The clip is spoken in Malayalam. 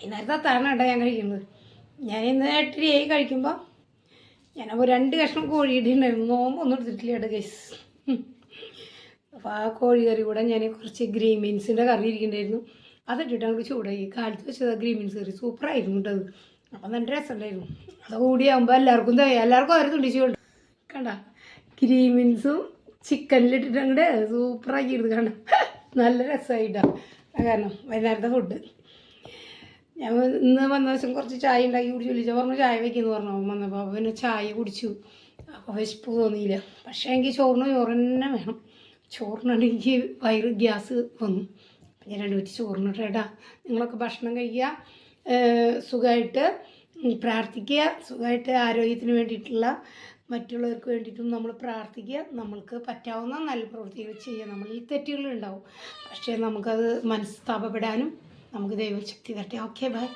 വൈകുന്നേരത്തെ അത്താഴമാണ് ഞാൻ കഴിക്കുന്നത്. ഞാൻ ഇന്ന് എട്ടരയായി കഴിക്കുമ്പോൾ ഞാനപ്പോൾ രണ്ട് കഷ്ണം കോഴിയുടെ ഉണ്ടായിരുന്നു നോമ്പൊന്നും എടുത്തിട്ടില്ല കേട്ടോ ഗൈസ് അപ്പോൾ ആ കോഴി കറി കൂടെ ഞാൻ കുറച്ച് ഗ്രീൻ ബീൻസിന്റെ കറി ഇരിക്കുന്നുണ്ടായിരുന്നു. അതിട്ടിട്ട് അങ്ങോട്ട് ചൂടായി. കാലത്ത് വെച്ചത് ഗ്രീൻ ബീൻസ് കറി. സൂപ്പറായിരുന്നു കേട്ടോ അപ്പം നല്ല രസമുണ്ടായിരുന്നു. അത് കൂടിയാകുമ്പോൾ എല്ലാവർക്കും. എല്ലാവർക്കും അവർ തുണ്ടിച്ചുകൊണ്ട് കണ്ട ഗ്രീൻ ബീൻസും ചിക്കനിലിട്ടിട്ട് അങ്ങോട്ട് സൂപ്പറാക്കിയിരുന്നു കണ്ട? നല്ല രസമായിട്ടാണ് കാരണം വൈകുന്നേരത്തെ ഫുഡ് ഞാൻ ഇന്ന് വന്ന ദിവസം കുറച്ച് ചായ ഉണ്ടാക്കി കുടിച്ചു വിളിച്ചു പറഞ്ഞു ചായ വയ്ക്കുന്നു പറഞ്ഞു. അവൻ വന്നപ്പോൾ അവൻ പിന്നെ ചായ കുടിച്ചു. അപ്പോൾ വിശപ്പ് തോന്നിയില്ല. പക്ഷേ എനിക്ക് ചോറിന് ചോറ് തന്നെ വേണം. ചോറിനാണ് എനിക്ക് വയറ് ഗ്യാസ് വന്നു. ഞാൻ രണ്ട് വെച്ച് ചോറിനിട്ടേട്ടാ നിങ്ങളൊക്കെ ഭക്ഷണം കഴിക്കുക സുഖമായിട്ട് പ്രാർത്ഥിക്കുക സുഖമായിട്ട് ആരോഗ്യത്തിന് വേണ്ടിയിട്ടുള്ള മറ്റുള്ളവർക്ക് വേണ്ടിയിട്ടും നമ്മൾ പ്രാർത്ഥിക്കുക. നമ്മൾക്ക് പറ്റാവുന്ന നല്ല പ്രവൃത്തികൾ ചെയ്യുക. നമ്മളിൽ തെറ്റുകളുണ്ടാവും പക്ഷേ നമുക്കത് മനസ്താപപ്പെടാനും നമുക്ക് ദൈവശക്തി തട്ടെ ഓക്കെ ബൈ